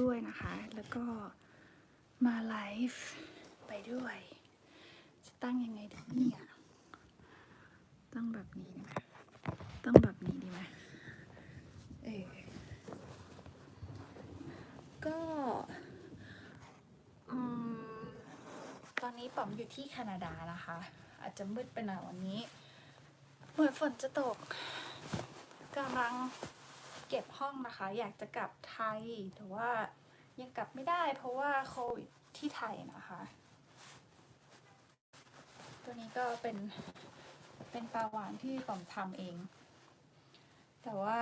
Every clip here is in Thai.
ด้วยนะคะ แล้วก็มาไลฟ์ไปด้วย จะตั้งยังไงดีเนี่ยตั้งแบบนี้ดีไหมตั้งแบบนี้ดีไหมเออก็อตอนนี้ป๋อมอยู่ที่แคนาดานะคะ อาจจะมืดไปหน่อยวันนี้ เหมือนฝนจะตกกำลัง เก็บห้องนะคะ อยากจะกลับไทยแต่ว่ายังกลับไม่ได้ เพราะว่าโควิดที่ไทยนะคะ ตัวนี้ก็เป็นเป็นปลาหวานที่ป๋อมทำเอง แต่ว่า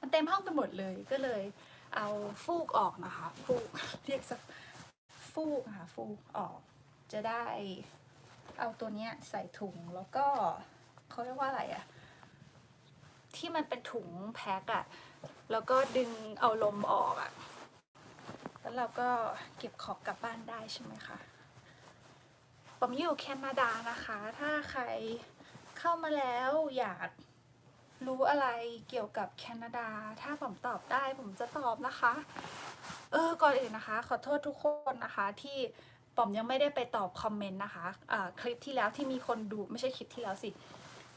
มันเต็มห้องไปหมดเลยก็เลยเอาฟูกออกนะคะ ฟูกเรียกสักฟูกอะค่ะฟูกออก จะได้เอาตัวเนี้ยใส่ถุงแล้วก็เขาเรียกว่าอะไรอะ ที่มันเป็นถุงแพ็คอะแล้วก็ดึงเอาลมออกอะแล้วเราก็เก็บของกลับบ้านได้ใช่ไหมคะผมอยู่แคนาดานะคะ ถ้าใครเข้ามาแล้วอยากรู้อะไรเกี่ยวกับแคนาดา ถ้าผมตอบได้ผมจะตอบนะคะ เออ ก่อนอื่นนะคะ ขอโทษทุกคนนะคะที่ป๋อมยังไม่ได้ไปตอบคอมเมนต์นะคะะคลิปที่แล้วที่มีคนดูไม่ใช่คลิปที่แล้วสิ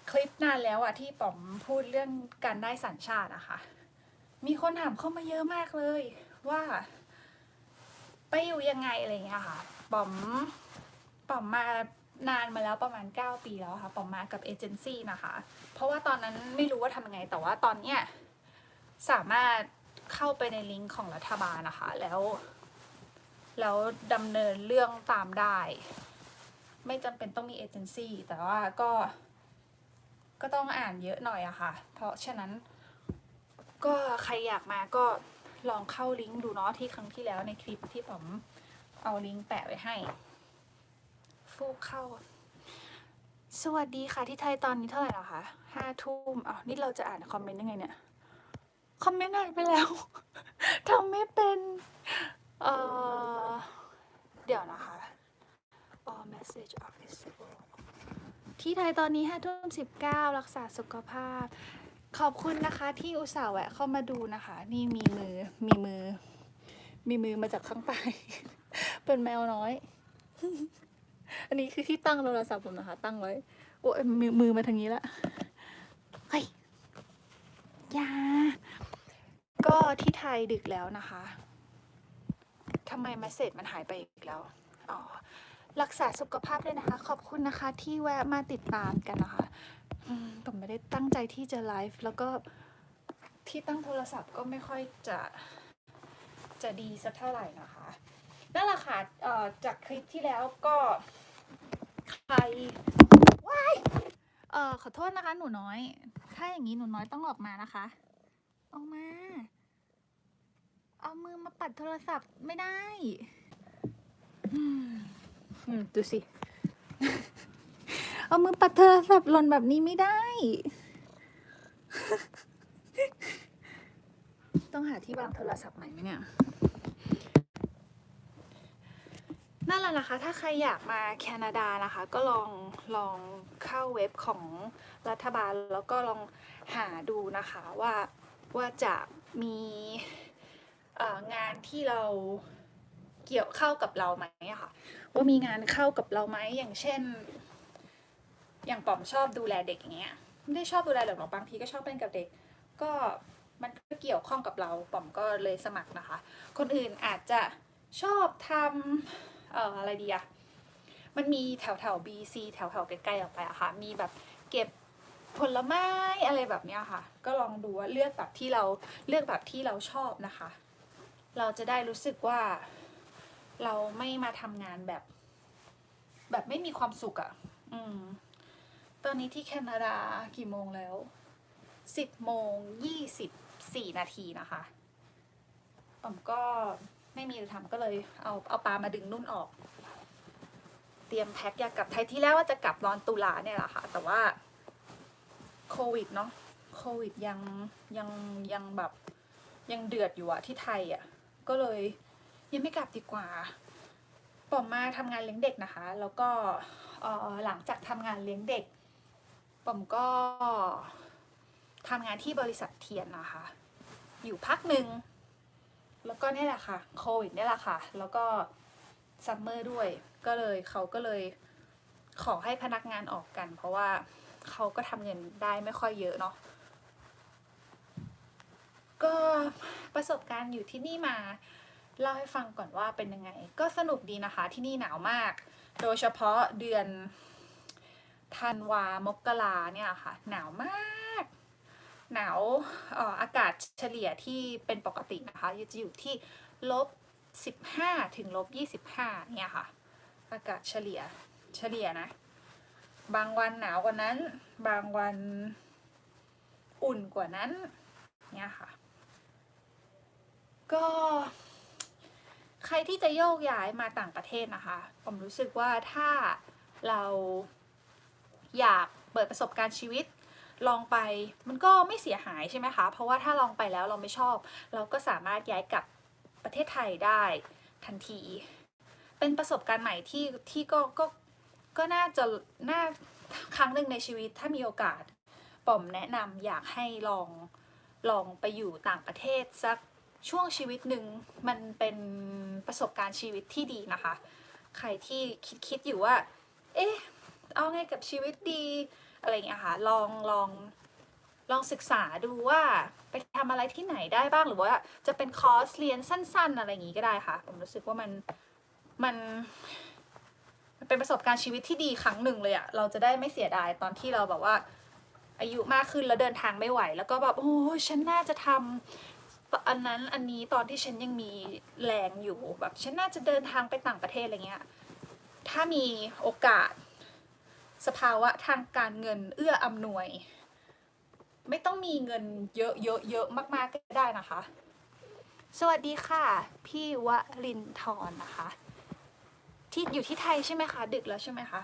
คลิปนานแล้วอะที่ป๋อมพูดเรื่องการได้สัญชาติอะคะ่ะ มีคนถามเข้ามาเยอะมากเลย ว่า ไปอยู่ยังไงอะไรเงี้ยค่ะป๋อมป๋อมมานานมาแล้วประมาณ 9 ปีแล้วค่ะป๋อมมากับเอเจนซี่นะคะ เพราะว่าตอนนั้นไม่รู้ว่าทำยังไง แต่ว่าตอนเนี้ยสามารถเข้าไปในลิงก์ของรัฐบาลนะคะ แล้ว แล้วดำเนินเรื่องตามได้ ไม่จำเป็นต้องมีเอเจนซี่แต่ว่าก็ ก็ต้องอ่านเยอะหน่อยอะค่ะ เพราะฉะนั้น ก็ใครอยากมาก็ลองเข้าลิงก์ดูเนาะที่ครั้งที่แล้วในคลิปที่ผมเอาลิงก์แปะไว้ให้ ฟูกเข้า สวัสดีค่ะที่ไทยตอนนี้เท่าไหร่แล้วคะห้าทุ่มอ้านี่เราจะอ่านคอมเมนต์ยังไงเนี่ย คอมเมนต์หายไปแล้ว ทำไม่เป็น เอ่อ เดี๋ยวนะคะ all message are visible ที่ไทยตอนนี้ห้าทุ่มสิบเก้ารักษาสุขภาพ ขอบคุณนะคะที่อุตส่าห์แวะเข้ามาดูนะคะ นี่มีมือมีมือ มีมือมาจากข้างใต้ เป็นแมวน้อย อันนี้คือที่ตั้งโทรศัพท์ผมนะคะ ตั้งไว้โอ้ยมือมือมาทางนี้ละเฮ้ยยาก็ที่ไทยดึกแล้วนะคะทำไมมาเสร็จมันหายไปอีกแล้ว อ๋อ รักษาสุขภาพด้วยนะคะ ขอบคุณนะคะที่แวะมาติดตามกันนะคะผมไม่ได้ตั้งใจที่จะไลฟ์แล้วก็ที่ตั้งโทรศัพท์ก็ไม่ค่อยจะจะดีสักเท่าไหร่นะคะนั่นแหละค่ะเอ่อจากคลิปที่แล้วก็ใครว้ายเออขอโทษนะคะ หนูน้อย ถ้าอย่างนี้หนูน้อยต้องออกมานะคะ ออกมา เอามือมาปัดโทรศัพท์ไม่ได้ อืมอืมดูสิ เอามือปัดโทรศัพท์หล่นแบบนี้ไม่ได้ ต้องหาที่วางโทรศัพท์ใหม่ไหมเนี่ยนั่นแหละนะคะ ถ้าใครอยากมาแคนาดานะคะ ก็ลองลองเข้าเว็บของรัฐบาลแล้วก็ลองหาดูนะคะว่าว่าจะมีเอ่องานที่เราเกี่ยวเข้ากับเราไหมอะค่ะ ว่ามีงานเข้ากับเราไหมอย่างเช่น อย่างป๋อมชอบดูแลเด็กอย่างเงี้ยไม่ได้ชอบดูแลเด็กหรอกบางทีก็ชอบเล่นกับเด็ก ก็มันก็เกี่ยวข้องกับเราป๋อมก็เลยสมัครนะคะ คนอื่นอาจจะชอบทำเอ่ออะไรดีอะมันมีแถวแถว BC แถวแถวใกล้ๆออกไปอะค่ะ มีแบบเก็บผลไม้อะไรแบบเนี้ยค่ะ ก็ลองดูว่าเลือกแบบที่เราเลือกแบบที่เราชอบนะคะ เราจะได้รู้สึกว่า เราไม่มาทำงานแบบ แบบไม่มีความสุขอะอืม ตอนนี้ที่แคนาดากี่โมงแล้วสิบโมงยี่สิบสี่นาทีนะคะผมก็ไม่มีอะไรทำก็เลยเอาเอาปลามาดึงนุ่นออก เตรียมแพ็คอยากกลับไทยที่แรกว่าจะกลับนอนตุลาเนี่ยแหละค่ะ แต่ว่าโควิดเนาะโควิดยังยังยังแบบยังเดือดอยู่อะที่ไทยอะก็เลย ยังไม่กลับดีกว่าปอมมาทำงานเลี้ยงเด็กนะคะ แล้วก็หลังจากทำงานเลี้ยงเด็กผมก็ทำงานที่บริษัทเทียนนะคะ อยู่พักหนึ่งแล้วก็เนี่ยแหละค่ะโควิดเนี่ยแหละค่ะ แล้วก็ซัมเมอร์ด้วย ก็เลยเขาก็เลยขอให้พนักงานออกกัน เพราะว่าเขาก็ทำเงินได้ไม่ค่อยเยอะเนาะก็ประสบการณ์อยู่ที่นี่มา เล่าให้ฟังก่อนว่าเป็นยังไง ก็สนุกดีนะคะที่นี่หนาวมาก โดยเฉพาะเดือนธันวามกราเนี่ยค่ะ หนาวมาก หนาวเอ่ออากาศเฉลี่ยที่เป็นปกตินะคะจะอยู่ที่ลบ15ถึงลบ25เนี่ยค่ะ อากาศเฉลี่ยเฉลี่ยนะ บางวันหนาวกว่านั้น บางวันอุ่นกว่านั้นเนี่ยค่ะ ก็ ใครที่จะโยกย้ายมาต่างประเทศนะคะผมรู้สึกว่าถ้าเราอยากเปิดประสบการณ์ชีวิตลองไปมันก็ไม่เสียหายใช่ไหมคะ เพราะว่าถ้าลองไปแล้วเราไม่ชอบ เราก็สามารถย้ายกลับประเทศไทยได้ทันที เป็นประสบการณ์ใหม่ที่ที่ก็ก็ก็น่าจะน่าครั้งหนึ่งในชีวิตถ้ามีโอกาสป๋อมแนะนำอยากให้ลองลองไปอยู่ต่างประเทศสัก ช่วงชีวิตหนึ่งมันเป็นประสบการณ์ชีวิตที่ดีนะคะ ใครที่คิดคิดอยู่ว่า เอ๊ะ เอาไงกับชีวิตดี อะไรอย่างเงี้ยค่ะ ลองลองลองศึกษาดูว่าไปทำอะไรที่ไหนได้บ้างหรือว่าจะเป็นคอร์สเรียนสั้น ๆ อะไรอย่างงี้ก็ได้ค่ะ ผมรู้สึกว่ามันมันมันเป็นประสบการณ์ชีวิตที่ดีครั้งหนึ่งเลยอะเราจะได้ไม่เสียดายตอนที่เราแบบว่าอายุมากขึ้นแล้วเดินทางไม่ไหว แล้วก็แบบโอ้ยฉันน่าจะทำ อันนั้นอันนี้ตอนที่ฉันยังมีแรงอยู่แบบฉันน่าจะเดินทางไปต่างประเทศอะไรเงี้ยถ้ามีโอกาส สภาวะทางการเงินเอื้ออำนวย ไม่ต้องมีเงินเยอะเยอะเยอะมากๆก็ได้นะคะ สวัสดีค่ะ พี่วรินทร์นะคะ ที่อยู่ที่ไทยใช่ไหมคะ ดึกแล้วใช่ไหมคะ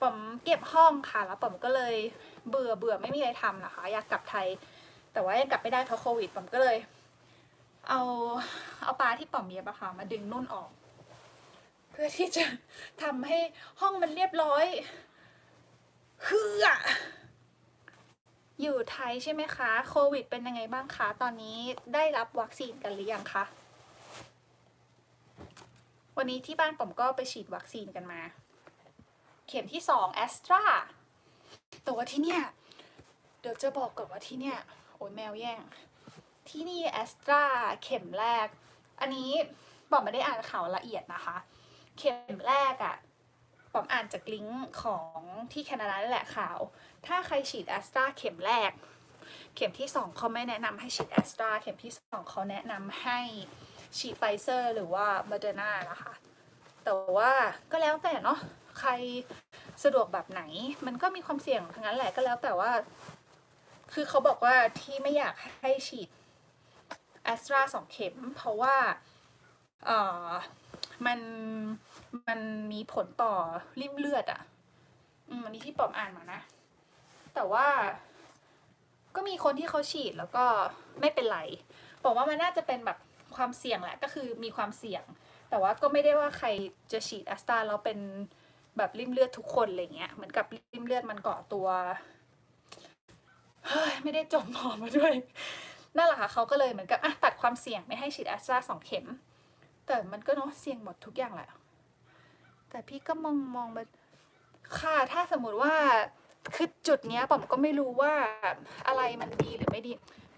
ผมเก็บห้องค่ะแล้วผมก็เลยเบื่อเบื่อไม่มีอะไรทำนะคะ อยากกลับไทย แต่ว่ายังกลับไม่ได้เพราะโควิดผมก็เลย เอาเอาปลาที่ป๋อมเย็บอะค่ะ มาดึงนุ่นออก เพื่อที่จะทำให้ห้องมันเรียบร้อยคืออะอยู่ไทยใช่ไหมคะ โควิด เป็นยังไงบ้างคะ ตอนนี้ได้รับวัคซีนกันหรือยังคะ วันนี้ที่บ้านผมก็ไปฉีดวัคซีนกันมา เข็มที่สองแอสตราแต่ว่าที่เนี่ย เดี๋ยวจะบอกก่อนว่าที่เนี่ย โอ้ยแมวแย่ง ที่นี่แอสตราเข็มแรก อันนี้บอกไม่ได้อ่านข่าวละเอียดนะคะ เข็มแรกอะ่ะปอมอ่านจากลิงก์ของที่แคนาดาแหละข่าว ถ้าใครฉีดแอสตราเข็มแรก เข็มที่สองเขาไม่แนะนำให้ฉีดแอสตราเข็มที่สองเขาแนะนำให้ฉีดไฟเซอร์หรือว่าโมเดอร์นานะคะ แต่ว่าก็แล้วแต่เนาะใครสะดวกแบบไหน มันก็มีความเสี่ยงทั้งนั้นแหละก็แล้วแต่ว่า คือเขาบอกว่าที่ไม่อยากให้ฉีด แอสตราสองเข็ม เพราะว่าเออมันมันมีผลต่อริ่มเลือดอะ่ะอันนี้ที่ปอมอ่านมานะ แต่ว่าก็มีคนที่เขาฉีดแล้วก็ไม่เป็นไรบอกว่ามันน่าจะเป็นแบบความเสี่ยงแหละ ก็คือมีความเสี่ยง แต่ว่าก็ไม่ได้ว่าใครจะฉีดแอสตราแล้วเป็นแบบริ่มเลือดทุกคนอะไรเงี้ย เหมือนกับริ่มเลือดมันเกาะตัว เฮ้ย ไม่ได้จบหมอมาด้วย นั่นแหละค่ะเขาก็เลยเหมือนกับอะตัดความเสี่ยงไม่ให้ฉีดแอสตราสองเข็ม แต่มันก็เนาะเสี่ยงหมดทุกอย่างแหละแต่พี่ก็มองมองไปค่ะถ้าสมมติว่าคือจุดเนี้ยผมก็ไม่รู้ว่าอะไรมันดีหรือไม่ดี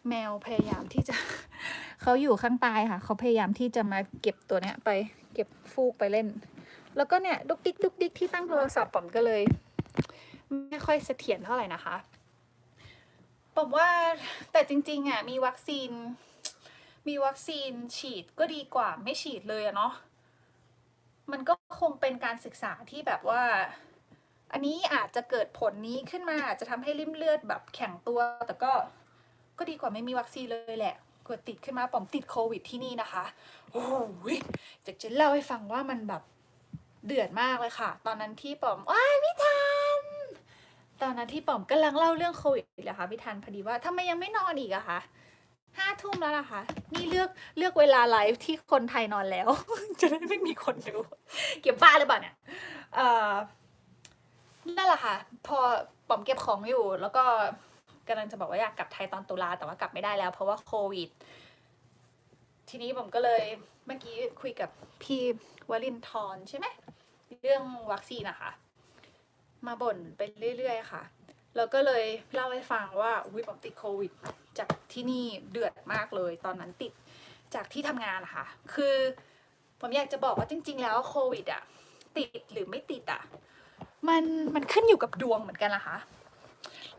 แมวพยายามที่จะ เขาอยู่ข้างใต้ค่ะ เขาพยายามที่จะมาเก็บตัวเนี้ยไปเก็บฟูกไปเล่น แล้วก็เนี่ยดุกดิกดุกดิกที่ตั้งโทรศัพท์ผมก็เลย ไม่ค่อยเสถียรเท่าไหร่นะคะ ผมว่าแต่จริงๆอะมีวัคซีน มีวัคซีนฉีดก็ดีกว่าไม่ฉีดเลยอะเนาะมันก็คงเป็นการศึกษาที่แบบว่า อันนี้อาจจะเกิดผลนี้ขึ้นมาอาจจะทำให้ริ่มเลือดแบบแข็งตัว แต่ก็ก็ดีกว่าไม่มีวัคซีนเลยแหละเกิดติดขึ้นมาปอมติดโควิดที่นี่นะคะโอ้ยจะจะเล่าให้ฟังว่ามันแบบเดือดมากเลยค่ะ ตอนนั้นที่ปอมว้ายพี่ทัน ตอนนั้นที่ป๋อมกำลังเล่าเรื่องโควิดเลยค่ะพี่ทันพอดีว่าทำไมยังไม่นอนอีกอะคะห้าทุ่มแล้วนะคะ นี่เลือกเลือกเวลาไลฟ์ที่คนไทยนอนแล้ว จะได้ไม่มีคนดู เก็บบ้าหรือเปล่าเนี่ยเอ่อนั่นแหละค่ะ พอป๋อมเก็บของอยู่ แล้วก็กำลังจะบอกว่าอยากกลับไทยตอนตุลาแต่ว่ากลับไม่ได้แล้ว เพราะว่าโควิดททีนี้ผมก็เลยเมื่อกี้คุยกับพี่วลินทรใช่ไหมเรื่องวัคซีนนะคะ มาบ่นไปเรื่อยๆค่ะ แล้วก็เลยเล่าให้ฟังว่าอุ้ยผมติดโควิด จากที่นี่เดือดมากเลย ตอนนั้นติดจากที่ทำงานนะคะคือผมอยากจะบอกว่าจริง ๆ แล้วโควิดอะติดหรือไม่ติดอะมันมันขึ้นอยู่กับดวงเหมือนกันละคะ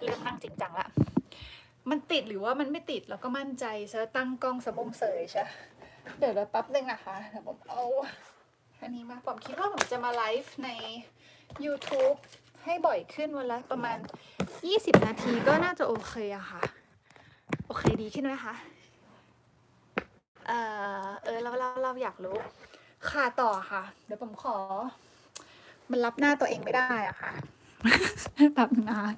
เริ่มนั่งจริงจังละมันติดหรือว่ามันไม่ติดเราก็มั่นใจเซอตั้งกล้องสะบงเสยใช่เดี๋ยวเราแป๊บนึงนะคะเดี๋ยวผมเอาอันนี้มาผมคิดว่าผมจะมาไลฟ์ใน YouTube ให้บ่อยขึ้นวันละประมาณ 20 นาทีก็น่าจะโอเคอะค่ะ โอเคดีขึ้นไหมคะ เออเออเราเราเราอยากรู้ ค่ะต่อค่ะ เดี๋ยวผมขอ มันรับหน้าตัวเองไม่ได้อะค่ะแบบนาน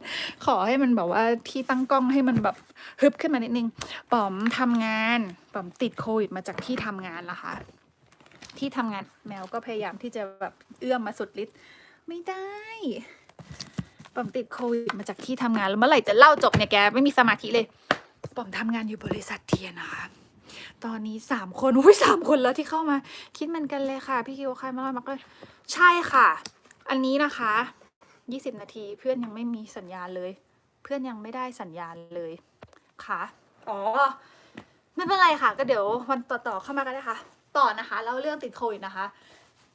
ขอให้มันแบบว่าที่ตั้งกล้องให้มันแบบฮึบขึ้นมานิดนึงป๋อมทำงานป๋อมติดโควิดมาจากที่ทำงานละค่ะ ที่ทำงานแมวก็พยายามที่จะแบบเอื้อมมาสุดฤทธิ์ไม่ได้ ปอมติดโควิดมาจากที่ทำงานแล้วเมื่อไหร่จะเล่าจบเนี่ยแกไม่มีสมาธิเลยป๋อมทำงานอยู่บริษัทเทียนะคะตอนนี้สามคนอุ้ยสามคนแล้วที่เข้ามา คิดเหมือนกันเลยค่ะ พี่คิวใครมาเล่ามาก็ใช่ค่ะ อันนี้นะคะยี่สิบนาทีเพื่อนยังไม่มีสัญญาณเลย เพื่อนยังไม่ได้สัญญาณเลยค่ะอ๋อไม่เป็นไรค่ะ ก็เดี๋ยววันต่อๆเข้ามากันนะคะต่อนะคะแล้วเรื่องติดโควิดนะคะ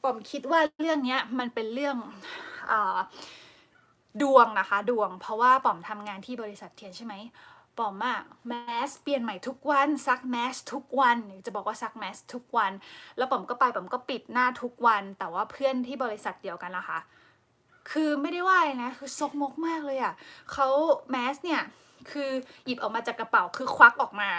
ผมคิดว่าเรื่องเนี้ยมันเป็นเรื่องอ่า ดวงนะคะ ดวง เพราะว่าป๋อมทำงานที่บริษัทเทียนใช่ไหมป๋อมอะแมสเปลี่ยนใหม่ทุกวันซักแมสทุกวันจะบอกว่าซักแมสทุกวัน แล้วป๋อมก็ไปป๋อมก็ปิดหน้าทุกวัน แต่ว่าเพื่อนที่บริษัทเดียวกันนะคะ คือไม่ได้ว่ายนะคือซกมกมากเลยอะเขาแมสเนี่ยคือหยิบออกมาจากกระเป๋าคือควักออกมา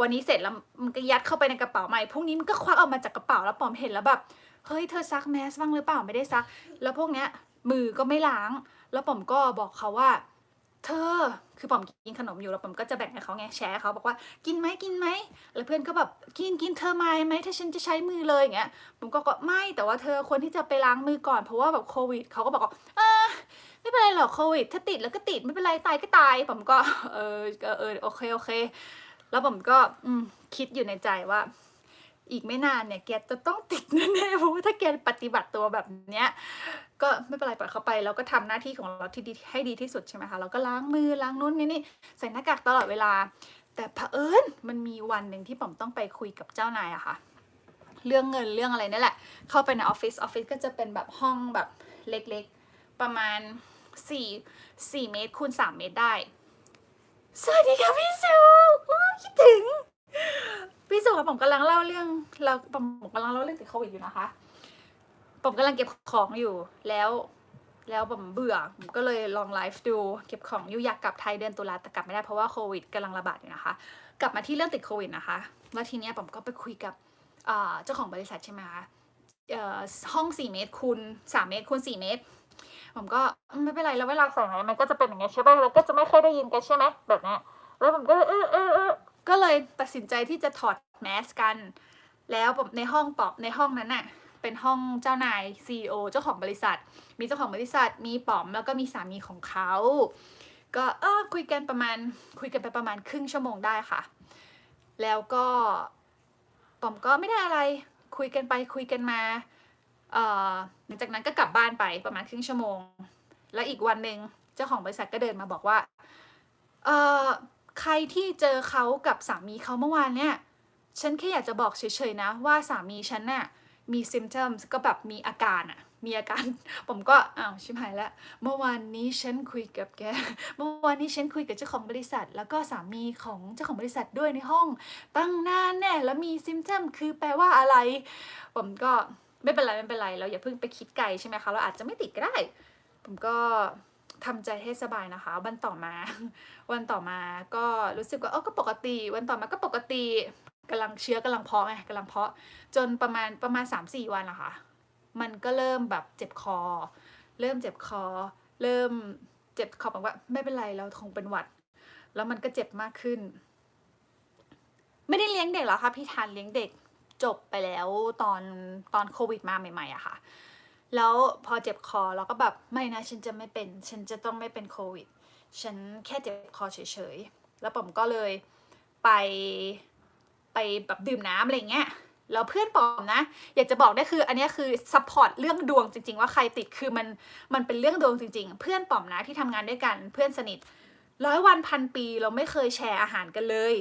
วันนี้เสร็จแล้วมันก็ยัดเข้าไปในกระเป๋าใหม่พรุ่งนี้มันก็ควักออกมาจากกระเป๋าแล้วป๋อมเห็นแล้วแบบเฮ้ยเธอซักแมสบ้างหรือเปล่าไม่ได้ซัก แล้วพวกเนี้ย มือก็ไม่ล้าง แล้วปอมก็บอกเขาว่า เธอ คือปอมกินขนมอยู่แล้วปอมก็จะแบ่งให้เขาไงแชร์เขาบอกว่ากินไหมกินไหมแล้วเพื่อนก็แบบกินกินเธอไหมไหมถ้าฉันจะใช้มือเลยอย่างเงี้ยผมก็ก็ไม่แต่ว่าเธอควรที่จะไปล้างมือก่อนเพราะว่าแบบโควิดเขาก็บอกว่าเออไม่เป็นไรหรอกโควิด ถ้าติดแล้วก็ติดไม่เป็นไรตายก็ตาย ผมก็เออเออเออโอเคโอเค แล้วผมก็อืมคิดอยู่ในใจว่า อีกไม่นานเนี่ยแกจะต้องติดแน่ๆเพราะว่าถ้าแกปฏิบัติตัวแบบเนี้ยก็ไม่เป็นไรปล่อยเขาไปเราก็ทำหน้าที่ของเราที่ดีให้ดีที่สุดใช่ไหมคะเราก็ล้างมือล้างนู้นนี่นี่ใส่หน้ากากตลอดเวลา แต่เผอิญมันมีวันหนึ่งที่ผมต้องไปคุยกับเจ้านายอะค่ะ เรื่องเงินเรื่องอะไรนี่แหละ เข้าไปในออฟฟิศออฟฟิศก็จะเป็นแบบห้องแบบเล็กๆ ประมาณ4 4เมตรคูณ3เมตรได้สวัสดีค่ะพี่สุโอ้คิดถึง พี่สุค่ะผม กำลังเล่าเรื่องเราผมกำลังเล่าเรื่องติดโควิดอยู่นะคะผมกำลังเก็บของอยู่แล้วแล้วผมเบื่อผมก็เลยลองไลฟ์ดูเก็บของอยู่อยากกลับไทยเดือนตุลาแต่กลับไม่ได้เพราะว่าโควิดกำลังระบาดอยู่นะคะ กลับมาที่เรื่องติดโควิดนะคะ แล้วทีเนี้ยผมก็ไปคุยกับเจ้าของบริษัทใช่ไหมคะห้องสี่เมตรคูณสามเมตรคูณสี่เมตร ผมก็ไม่เป็นไรแล้วเวลาส่งอะไรมันก็จะเป็นอย่างเงี้ยใช่ป่ะเราก็จะไม่ค่อยได้ยินกันใช่ไหมแบบนี้แล้วผมก็เออเออเออก็เลยตัดสินใจที่จะถอด แมสกัน แล้วในห้องปอบในห้องนั้นน่ะเป็นห้องเจ้านาย CEO เจ้าของบริษัท มีเจ้าของบริษัท มีป๋อมแล้วก็มีสามีของเขา ก็เออคุยกันประมาณคุยกันไปประมาณครึ่งชั่วโมงได้ค่ะ แล้วก็ป๋อมก็ไม่ได้อะไรคุยกันไปคุยกันมาเอ่อหลังจากนั้นก็กลับบ้านไปประมาณครึ่งชั่วโมง แล้วอีกวันหนึ่งเจ้าของบริษัทก็เดินมาบอกว่าเอ่อใครที่เจอเขากับสามีเขาเมื่อวานเนี่ย ฉันแค่อยากจะบอกเฉยๆนะ ว่าสามีฉันน่ะมี symptoms ก็แบบมีอาการอะมีอาการ ผมก็อ้าวชิบหายแล้ว เมื่อวานนี้ฉันคุยกับแก เมื่อวานนี้ฉันคุยกับเจ้าของบริษัท แล้วก็สามีของเจ้าของบริษัทด้วยในห้อง ตั้งนานแน่แล้วมี symptom คือแปลว่าอะไร ผมก็ไม่เป็นไรไม่เป็นไรเราอย่าเพิ่งไปคิดไกลใช่ไหมคะเราอาจจะไม่ติดก็ได้ ผมก็ทำใจให้สบายนะคะ วันต่อมา วันต่อมาก็รู้สึกว่าเออก็ปกติ วันต่อมาก็ปกติ กำลังเชื้อกำลังเพาะไงกำลังเพาะจนประมาณประมาณสามสี่วันอะค่ะมันก็เริ่มแบบเจ็บคอ เริ่มเจ็บคอ เริ่มเจ็บคอบอกว่าไม่เป็นไรเราคงเป็นหวัด แล้วมันก็เจ็บมากขึ้น ไม่ได้เลี้ยงเด็กหรอค่ะพี่ทานเลี้ยงเด็กจบไปแล้วตอนตอนโควิดมาใหม่ๆอะค่ะ แล้วพอเจ็บคอเราก็แบบไม่นะฉันจะไม่เป็น ฉันจะต้องไม่เป็นโควิด ฉันแค่เจ็บคอเฉยๆ แล้วผมก็เลยไป ไปแบบดื่มน้ำอะไรเงี้ยแล้วเพื่อนปอมนะ อยากจะบอกได้คือ อันนี้คือซัพพอร์ตเรื่องดวงจริง ๆ ว่าใครติดคือมันมันเป็นเรื่องดวงจริง ๆ เพื่อนปอมนะที่ทำงานด้วยกันเพื่อนสนิทร้อยวันพันปีเราไม่เคยแชร์อาหารกันเลย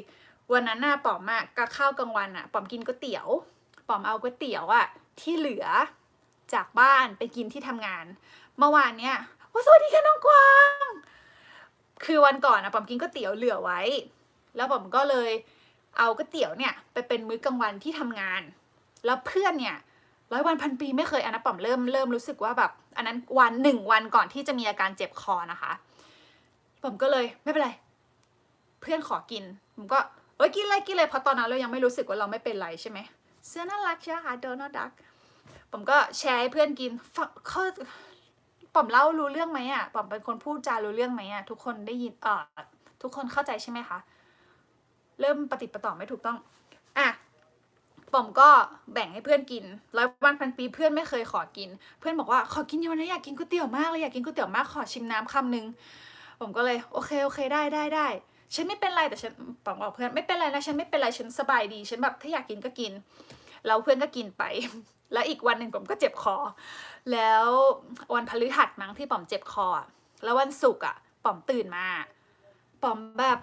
วันนั้นน่ะปอมอะกับข้าวกลางวันอะปอมกินก๋วยเตี๋ยวปอมเอาก๋วยเตี๋ยวอะที่เหลือจากบ้านไปกินที่ทำงาน เมื่อวานเนี้ยว่าสวัสดีค่ะน้องกวาง คือวันก่อนอะปอมกินก๋วยเตี๋ยวเหลือไว้ แล้วปอมก็เลย เอาก๋วยเตี๋ยวเนี่ยไปเป็นมื้อกลางวันที่ทำงาน แล้วเพื่อนเนี่ยร้อยวันพันปีไม่เคยอันนั้นปอมเริ่มเริ่มรู้สึกว่าแบบ อันนั้นวันหนึ่งวันก่อนที่จะมีอาการเจ็บคอนะคะผมก็เลยไม่เป็นไร เพื่อนขอกินผมก็เอ้ยกินเลยกินเลยเพราะตอนนั้นเรายังไม่รู้สึกว่าเราไม่เป็นไรใช่ไหมเสื้อน่ารักใช่ไหมคะโดนัลดักผมก็แชร์ให้เพื่อนกินฟังเขาปอมเล่ารู้เรื่องไหมอะปอมเป็นคนพูดจารู้เรื่องไหมอะทุกคนได้ยินเออทุกคนเข้าใจใช่ไหมคะ เริ่มปฏิประต่อไม่ถูกต้อง อะปอมก็แบ่งให้เพื่อนกินร้อยวันพันปีเพื่อนไม่เคยขอกิน เพื่อนบอกว่าขอกินเยอะนะอยากกินก๋วยเตี๋ยวมากเลยอยากกินก๋วยเตี๋ยวมากขอชิมน้ำคำนึงผมก็เลยโอเคโอเคได้ได้ได้ฉันไม่เป็นไรแต่ฉันบอกบอกเพื่อนไม่เป็นไรนะฉันไม่เป็นไรฉันสบายดี ฉันแบบถ้าอยากกินก็กิน แล้วเพื่อนก็กินไป แล้วอีกวันหนึ่งผมก็เจ็บคอ แล้ววันพฤหัสมั้งที่ป๋อมเจ็บคอแล้ววันศุกร์อะป๋อมตื่นมาป๋อมแบบ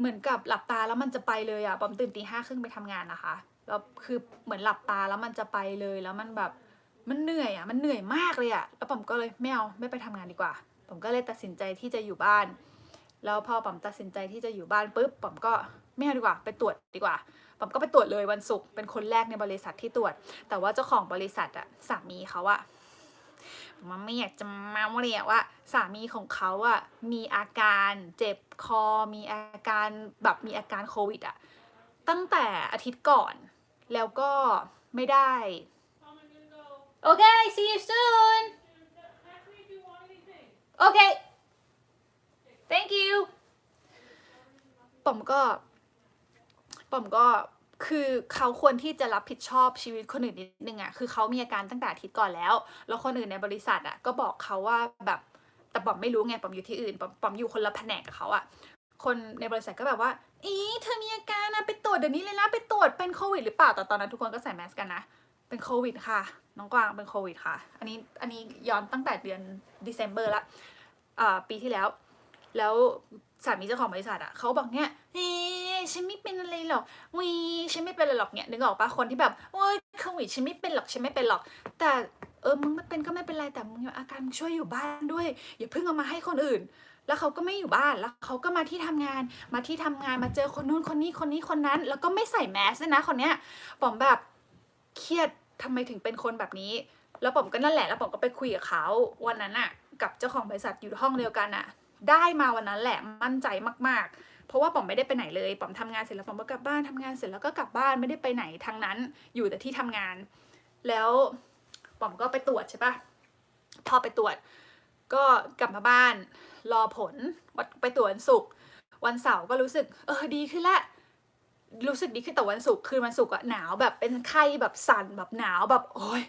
เหมือนกับหลับตาแล้วมันจะไปเลยอะป๋อมตื่นตีห้าครึ่งไปทำงานนะคะแล้วคือเหมือนหลับตาแล้วมันจะไปเลยแล้วมันแบบมันเหนื่อยอะมันเหนื่อยมากเลยอะแล้วป๋อมก็เลยไม่เอาไม่ไปทำงานดีกว่าผมก็เลยตัดสินใจที่จะอยู่บ้าน แล้วพอป๋อมตัดสินใจที่จะอยู่บ้านปุ๊บป๋อมก็ไม่เอาดีกว่า ไปตรวจดีกว่าป๋อมก็ไปตรวจเลยวันศุกร์เป็นคนแรกในบริษัทที่ตรวจ แต่ว่าเจ้าของบริษัทอะสามีเขาอะ มันไม่อยากจะมาเรียกว่าสามีของเขาอะมีอาการเจ็บคอ มีอาการแบบมีอาการโควิดอะตั้งแต่อาทิตย์ก่อน แล้วก็ไม่ได้ โอเค see you soon โอเค thank you ผมก็ผมก็ คือเขาควรที่จะรับผิดชอบชีวิตคนอื่นนิดนึงอะคือเขามีอาการตั้งแต่อาทิตย์ก่อนแล้ว แล้วคนอื่นในบริษัทอะก็บอกเขาว่าแบบแต่ปอมไม่รู้ไงปอมอยู่ที่อื่นปอมปอมอยู่คนละแผนกกับเขาอะคนในบริษัทก็แบบว่าอีเธอมีอาการนะไปตรวจเดี๋ยวนี้เลยนะไปตรวจเป็นโควิดหรือเปล่าแต่ตอนนั้นทุกคนก็ใส่แมสกันนะเป็นโควิดค่ะ น้องกวางเป็นโควิดค่ะ อันนี้อันนี้ย้อนตั้งแต่เดือน December ละอ่าปีที่แล้ว แล้วสามีเจ้าของบริษัทอะเขาบอกเนี่ยเฮ้ย ฉันไม่เป็นอะไรหรอกวีฉันไม่เป็นอะไรหรอกเนี่ยนึกออกปะคนที่แบบโอ้ยโควิดฉันไม่เป็นหรอกฉันไม่เป็นหรอก แต่เออมึงไม่เป็นก็ไม่เป็นไรแต่มึงอาการมึงช่วยอยู่บ้านด้วย อย่าเพิ่งเอามาให้คนอื่น แล้วเขาก็ไม่อยู่บ้านแล้วเขาก็มาที่ทำงาน มาที่ทำงานมาเจอคนนู้นคนนี้คนนี้คนนั้น แล้วก็ไม่ใส่แมสนะคนเนี้ยปอมแบบเครียดทำไมถึงเป็นคนแบบนี้ แล้วผมก็นั่นแหละแล้วผมก็ไปคุยกับเขาวันนั้นอะกับเจ้าของบริษัทอยู่ห้องเดียวกันอะได้มาวันนั้นแหละมั่นใจมากๆ เพราะว่าผมไม่ได้ไปไหนเลยผมทำงานเสร็จแล้วผมก็กลับบ้านทำงานเสร็จแล้วก็กลับบ้านไม่ได้ไปไหนทั้งนั้น อยู่แต่ที่ทำงาน แล้วผมก็ไปตรวจใช่ปะพอไปตรวจ ก็กลับมาบ้าน รอผลวัดไปตรวจวันศุกร์วันเสาร์ก็รู้สึก เออดีขึ้นละรู้สึกดีขึ้นแต่วันศุกร์คืนวันศุกร์อะหนาวแบบเป็นไข้แบบสั่นแบบหนาวแบบโอ้ย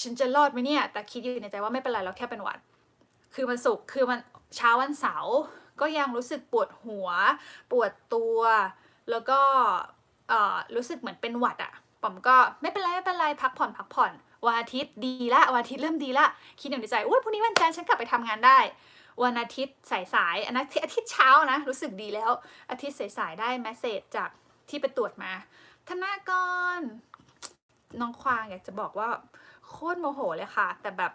ฉันจะรอดไหมเนี่ย แต่คิดอยู่ในใจว่าไม่เป็นไรเราแค่เป็นหวัด คือวันศุกร์คือมันเช้าวันเสาร์ ก็ยังรู้สึกปวดหัว ปวดตัว แล้วก็รู้สึกเหมือนเป็นหวัดอะผมก็ไม่เป็นไรไม่เป็นไรพักผ่อนพักผ่อนวันอาทิตย์ดีละวันอาทิตย์เริ่มดีละคิดอยู่ในใจอุ้ยพรุ่งนี้วันจันทร์ฉันกลับไปทำงานได้ วันอาทิตย์สายสายอันนั้นอาทิตย์เช้านะ รู้สึกดีแล้ว อาทิตย์สายสายได้แมสเซจจากที่ไปตรวจมา ธนากรน้องควางอยากจะบอกว่าโคตรโมโหเลยค่ะ แต่แบบ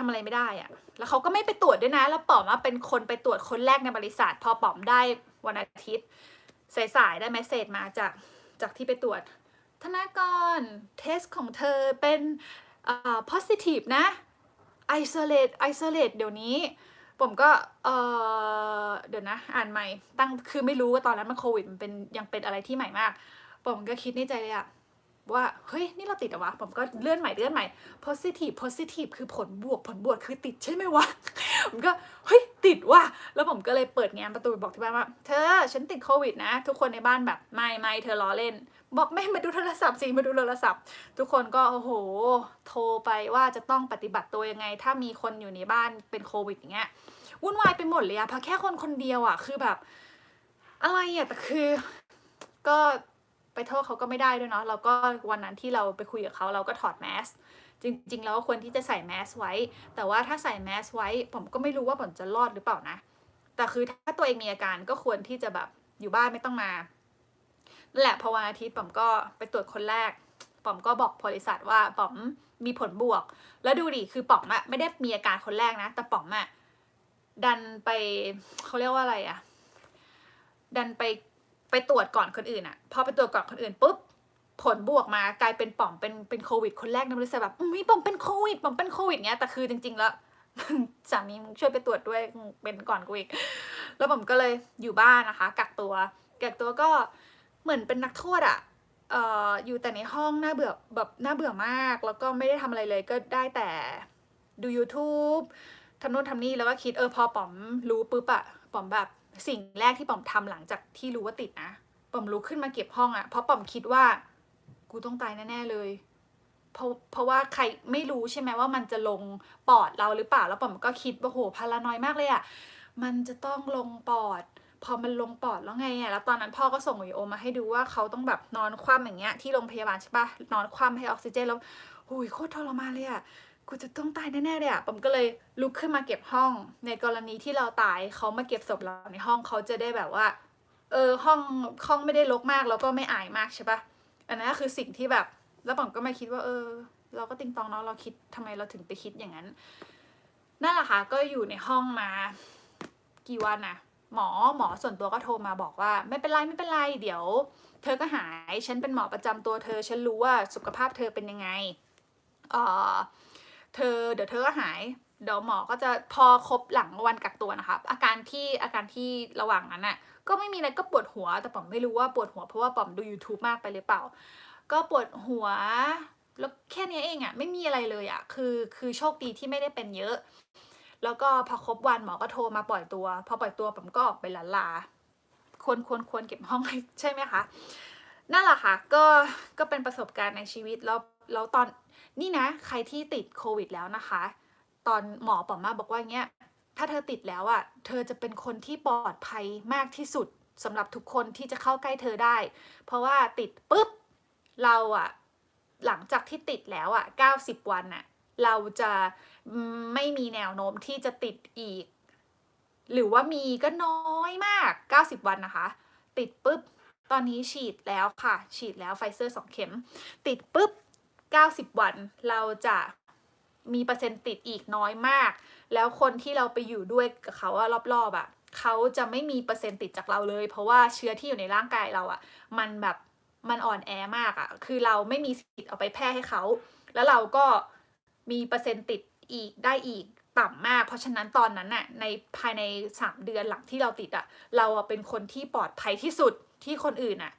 ทำอะไรไม่ได้อะแล้วเขาก็ไม่ไปตรวจด้วยนะ แล้วป๋อมว่าเป็นคนไปตรวจคนแรกในบริษัท พอป๋อมได้วันอาทิตย์สายๆได้แมสเซจมาจากจากที่ไปตรวจ ธนากรเทสของเธอเป็นอ่า positive นะ isolate isolate เดี๋ยวนี้ ผมก็เออเดี๋ยวนะ อ่านใหม่ตั้งคือไม่รู้ว่าตอนนั้นมันโควิดมันเป็นยังเป็นอะไรที่ใหม่มาก ผมก็คิดในใจเลยอะ ว่า เฮ้ย นี่เราติดเหรอวะ ผมก็เลื่อนใหม่เลื่อนใหม่ positive positive คือผลบวกผลบวกคือติดใช่ไหมวะ ผมก็เฮ้ยติดว่ะแล้วผมก็เลยเปิดแง้มประตูบอกที่บ้านว่า เธอฉันติดโควิดนะ ทุกคนในบ้านแบบไม่ไม่เธอล้อเล่น บอกไม่มาดูโทรศัพท์สิมาดูโทรศัพท์ ทุกคนก็โอ้โห โทรไปว่าจะต้องปฏิบัติตัวยังไง ถ้ามีคนอยู่ในบ้านเป็นโควิดอย่างเงี้ยวุ่นวายไปหมดเลยอะเพราะแค่คนคนเดียวอะคือแบบ อะไรอะแต่คือ ก็ ไปโทษเขาก็ไม่ได้ด้วยเนาะแล้วก็วันนั้นที่เราไปคุยกับเขาเราก็ถอดแมสจริงๆแล้วควรที่จะใส่แมสไว้ แต่ว่าถ้าใส่แมสไว้ ผมก็ไม่รู้ว่าผมจะรอดหรือเปล่านะ แต่คือถ้าตัวเองมีอาการก็ควรที่จะแบบอยู่บ้านไม่ต้องมานั่นแหละพอวันอาทิตย์ผมก็ไปตรวจคนแรกป๋อมก็บอกบริษัทว่าป๋อมมีผลบวก แล้วดูดิคือป๋อมอะไม่ได้มีอาการคนแรกนะ แต่ป๋อมอะดันไปเขาเรียกว่าอะไรอะดันไป ไปตรวจก่อนคนอื่นอะพอไปตรวจก่อนคนอื่นปุ๊บผลบวกมากลายเป็นป๋อมเป็นเป็นโควิด คนแรกในบริษัทแบบอุ้ยป๋อมเป็นโควิดป๋อมเป็นโควิดเงี้ยแต่คือจริง ๆ แล้วสามีมึงช่วยไปตรวจด้วยเป็นก่อนกูอีกแล้วผมก็เลยอยู่บ้านนะคะ กักตัวกักตัวก็เหมือนเป็นนักโทษอะเอ่ออยู่แต่ในห้องน่าเบื่อแบบน่าเบื่อมาก แล้วก็ไม่ได้ทำอะไรเลยก็ได้แต่ดู YouTube ทำโน่นทำนี่แล้วก็คิดเออพอป๋อมรู้ปุ๊บอะป๋อมแบบ สิ่งแรกที่ป๋อมทำหลังจากที่รู้ว่าติดนะป๋อมลุกขึ้นมาเก็บห้องอะเพราะป๋อมคิดว่า กูต้องตายแน่ๆเลยเพราะเพราะว่าใครไม่รู้ใช่ไหมว่ามันจะลงปอดเราหรือเปล่าแล้วป๋อมก็คิดว่าโหพารานอยมากเลยอะมันจะต้องลงปอด พอมันลงปอดแล้วไงอะแล้วตอนนั้นพ่อก็ส่งวิดีโอมาให้ดูว่าเขาต้องแบบนอนคว่ำอย่างเงี้ยที่โรงพยาบาลใช่ปะนอนคว่ำให้ออกซิเจนแล้วหุยโคตรทรมานเลยอะ กูจะต้องตายแน่ๆเลยอะผมก็เลยลุกขึ้นมาเก็บห้อง ในกรณีที่เราตายเขามาเก็บศพเราในห้องเขาจะได้แบบว่า เออห้องห้องไม่ได้รกมากแล้วก็ไม่อายมากใช่ปะอันนั้นก็คือสิ่งที่แบบ แล้วผมก็มาคิดว่า เออ เราก็ติงตองเนาะเราคิดทำไมเราถึงไปคิดอย่างนั้นนั่นแหละค่ะก็อยู่ในห้องมา กี่วันอะหมอหมอส่วนตัวก็โทรมาบอกว่า ไม่เป็นไรไม่เป็นไร เดี๋ยว เธอก็หาย ฉันเป็นหมอประจำตัวเธอ ฉันรู้ว่าสุขภาพเธอเป็นยังไงเออ เธอเดี๋ยวเธอก็หายเดี๋ยวหมอก็จะพอครบหลังวันกักตัวนะคะอาการที่อาการที่ระหว่างนั้นน่ะก็ไม่มีอะไรก็ปวดหัว แต่ผมไม่รู้ว่าปวดหัวเพราะว่าผมดู YouTube มากไปหรือเปล่า ก็ปวดหัว แล้วแค่นี้เองอะไม่มีอะไรเลยอะคือคือโชคดีที่ไม่ได้เป็นเยอะ แล้วก็พอครบวันหมอก็โทรมาปล่อยตัว พอปล่อยตัวผมก็ออกไปลาลาควรควรควรเก็บห้องใช่ไหมคะนั่นแหละค่ะก็ก็เป็นประสบการณ์ในชีวิตแล้วแล้วตอน นี่นะ ใครที่ติดโควิดแล้วนะคะ ตอนหมอป๋อมมาบอกว่าเงี้ย ถ้าเธอติดแล้วอะ่ะ เธอจะเป็นคนที่ปลอดภัยมากที่สุดสำหรับทุกคนที่จะเข้าใกล้เธอได้ เพราะว่าติดปุ๊บ เราอะหลังจากที่ติดแล้วอะ90 วันอะเราจะไม่มีแนวโน้มที่จะติดอีก หรือว่ามีก็น้อยมาก 90 วันนะคะ ติดปุ๊บ ตอนนี้ฉีดแล้วค่ะ ฉีดแล้วไฟเซอร์สองเข็ม ติดปุ๊บ 90 วันเราจะมีเปอร์เซ็นต์ติดอีกน้อยมาก แล้วคนที่เราไปอยู่ด้วยกับเขาอะรอบๆอะเขาจะไม่มีเปอร์เซ็นต์ติดจากเราเลย เพราะว่าเชื้อที่อยู่ในร่างกายเราอะมันแบบมันอ่อนแอมากอะคือเราไม่มีสิทธิ์เอาไปแพร่ให้เขา แล้วเราก็มีเปอร์เซ็นต์ติดอีกได้อีกต่ำมาก เพราะฉะนั้นตอนนั้นน่ะในภายใน 3 เดือนหลังที่เราติดอะเราอะเป็นคนที่ปลอดภัยที่สุดที่คนอื่นอะ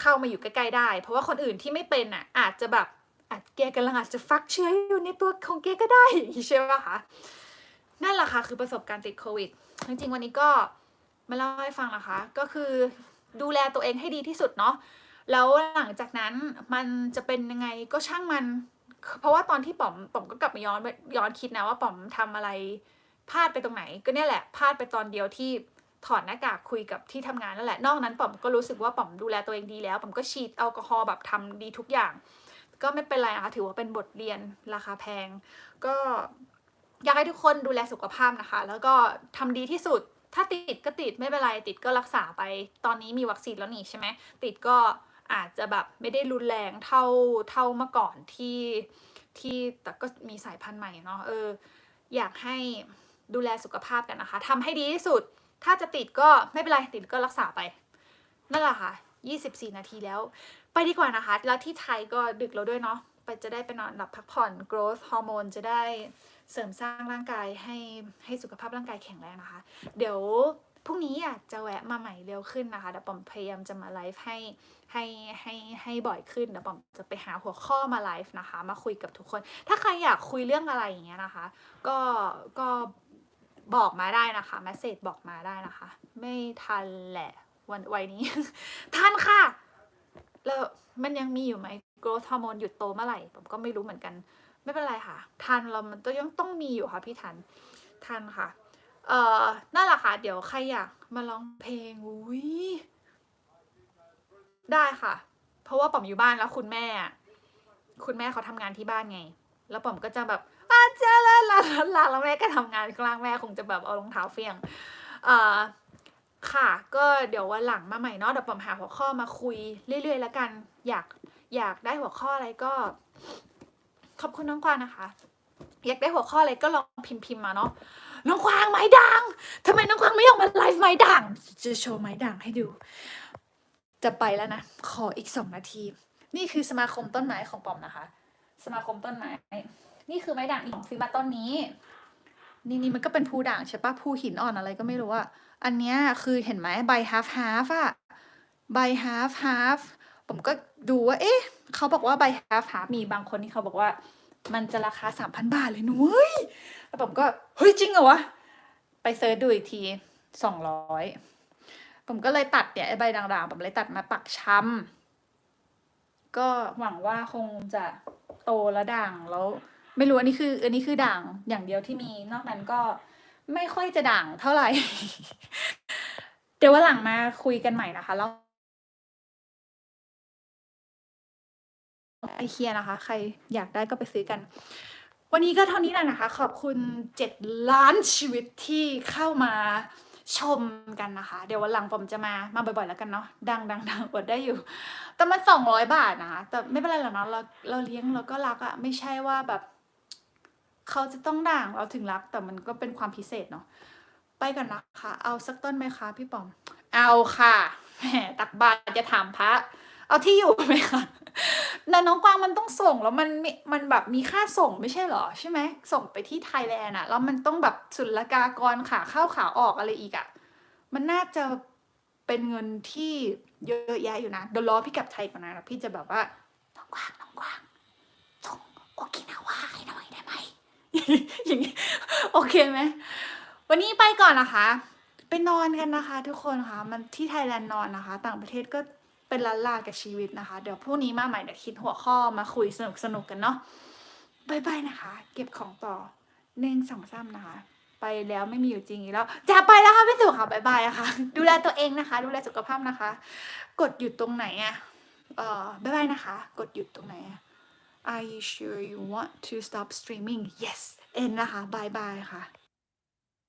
เข้ามาอยู่ใกล้ๆได้ เพราะว่าคนอื่นที่ไม่เป็นอะอาจจะแบบ อาจแกกำลังอาจจะฟักเชื้ออยู่ในตัวของแกก็ได้ใช่ไหมคะนั่นแหละค่ะคือประสบการณ์ติดโควิด จริงๆวันนี้ก็มาเล่าให้ฟังนะคะ ก็คือดูแลตัวเองให้ดีที่สุดเนาะแล้วหลังจากนั้นมันจะเป็นยังไงก็ช่างมัน เพราะว่าตอนที่ป๋อมป๋อมก็กลับมาย้อนย้อนคิดนะว่าป๋อมทำอะไรพลาดไปตรงไหน ก็เนี่ยแหละพลาดไปตอนเดียวที่ถอดหน้ากากคุยกับที่ทำงานนั่นแหละ นอกนั้นป๋อมก็รู้สึกว่าป๋อมดูแลตัวเองดีแล้วป๋อมก็ฉีดแอลกอฮอล์แบบทำดีทุกอย่าง ก็ไม่เป็นไรนะคะถือว่าเป็นบทเรียนราคาแพง ก็อยากให้ทุกคนดูแลสุขภาพนะคะ แล้วก็ทำดีที่สุด ถ้าติดก็ติดไม่เป็นไร ติดก็รักษาไป ตอนนี้มีวัคซีนแล้วนี่ใช่ไหมติดก็อาจจะแบบไม่ได้รุนแรงเท่าเท่าเมื่อก่อนที่ที่แต่ก็มีสายพันธุ์ใหม่เนาะเออ อยากให้ดูแลสุขภาพกันนะคะทำให้ดีที่สุด ถ้าจะติดก็ไม่เป็นไรติดก็รักษาไปนั่นแหละค่ะ 24 นาทีแล้ว ไปดีกว่านะคะ แล้วที่ไทยก็ดึกแล้วด้วยเนาะ ไปจะได้ไปนอนหลับพักผ่อน growth ฮอร์โมนจะได้เสริมสร้างร่างกายให้ให้สุขภาพร่างกายแข็งแรงนะคะ เดี๋ยวพรุ่งนี้อยากจะแวะมาใหม่เร็วขึ้นนะคะเดี๋ยวปอมพยายามจะมาไลฟ์ให้ให้ให้ให้บ่อยขึ้นเดี๋ยวปอมจะไปหาหัวข้อมาไลฟ์นะคะ มาคุยกับทุกคน ถ้าใครอยากคุยเรื่องอะไรอย่างเงี้ยนะคะ ก็ก็บอกมาได้นะคะแมสเซจบอกมาได้นะคะ ไม่ทันแหละ วันวัยนี้ทันค่ะ แล้วมันยังมีอยู่ไหม growth hormone หยุดโตเมื่อไหร่ ผมก็ไม่รู้เหมือนกัน ไม่เป็นไรค่ะ ทันเรามันต้องยังต้องมีอยู่ค่ะพี่ทัน ทันค่ะ เอ่อนั่นแหละค่ะ เดี๋ยวใครอยากมาร้องเพลง อุ้ย ได้ค่ะ เพราะว่าป๋อมอยู่บ้านแล้วคุณแม่ คุณแม่เขาทำงานที่บ้านไง แล้วป๋อมก็จะแบบอาเจารย์ละละละละแล้วแม่ก็ทำงานกลางแม่คงจะแบบเอารองเท้าเฟียง เอ่อ ค่ะ ก็เดี๋ยววันหลังมาใหม่เนาะเดี๋ยวปอมหาหัวข้อมาคุยเรื่อยๆแล้วกัน อยากอยากได้หัวข้ออะไรก็ ขอบคุณน้องกวางนะคะ อยากได้หัวข้ออะไรก็ลองพิมพ์พิมพ์มาเนาะน้องกวางไม้ด่างทำไมน้องกวางไม่ออกมาไลฟ์ไม้ด่างจะโชว์ไม้ด่างให้ดู จะไปแล้วนะ ขออีกสองนาที นี่คือสมาคมต้นไม้ของปอมนะคะ สมาคมต้นไม้ นี่คือไม้ด่างอีกของซื้อมาต้นนี้ นี่นี่มันก็เป็นภูด่างใช่ปะภูหินอ่อนอะไรก็ไม่รู้อะอันเนี้ยคือเห็นไหมใบ half half อะใบ half half ผมก็ดูว่า เอ๊ะ เขาบอกว่าใบ half half มีบางคนที่เขาบอกว่า มันจะราคาสามพันบาทเลยนุ้ยแล้วผมก็เฮ้ยจริงเหรอวะ ไปเซิร์ชดูอีกทีสองร้อยผมก็เลยตัดเนี่ยใบด่างๆผมเลยตัดมาปักช้ำก็หวังว่าคงจะโตและด่างแล้ว ไม่รู้อันนี้คือ อันนี้คือด่างอย่างเดียวที่มี นอกนั้นก็ไม่ค่อยจะด่างเท่าไหร่ เดี๋ยววันหลังมาคุยกันใหม่นะคะแล้วไอเคียนะคะ ใครอยากได้ก็ไปซื้อกัน วันนี้ก็เท่านี้แหละนะคะ ขอบคุณเจ็ดล้านชีวิตที่เข้ามาชมกันนะคะ เดี๋ยววันหลังผมจะมา มาบ่อยๆแล้วกันเนาะ ดังดังดังอดได้อยู่ แต่มันสองร้อยบาทนะคะ แต่ไม่เป็นไรหรอกเนาะ เราเราเลี้ยงเราก็รักอะไม่ใช่ว่าแบบ เขาจะต้องด่างเราถึงรักแต่มันก็เป็นความพิเศษเนาะไปก่อนนะคะเอาสักต้นไหมคะพี่ปอม เอาค่ะแหมตักบาตรจะถามพระ เอาที่อยู่ไหมคะแต่น้องกวางมันต้องส่งแล้วมันมีมันแบบมีค่าส่งไม่ใช่เหรอใช่ไหมส่งไปที่ไทยแลนด์อะแล้วมันต้องแบบศุลกากรขาเข้าขาออกอะไรอีกอะมันน่าจะเป็นเงินที่เยอะแยะอยู่นะเดี๋ยวรอพี่กลับไทยก่อนนะแล้วพี่จะแบบว่าน้องกวางน้องกวางส่งโอกินาวาให้หน่อยได้ไหม อย่างนี้โอเคไหมวันนี้ไปก่อนนะคะ ไปนอนกันนะคะ ทุกคนค่ะ มันที่ไทยแลนด์นอนนะคะ ต่างประเทศก็เป็นล้านลากับชีวิตนะคะ เดี๋ยวพรุ่งนี้มาใหม่เดี๋ยวคิดหัวข้อมาคุยสนุกสนุกกันเนาะบายบายนะคะ เก็บของต่อหนึ่งสองสามนะคะ ไปแล้วไม่มีอยู่จริงอีกแล้วจะไปแล้วค่ะพี่สุค่ะบายบายอะค่ะดูแลตัวเองนะคะ ดูแลสุขภาพนะคะ กดหยุดตรงไหนอะเออบายบายนะคะ กดหยุดตรงไหนอะ Are you sure you want to stop streaming? Yes เอ็นนะคะบายบายค่ะ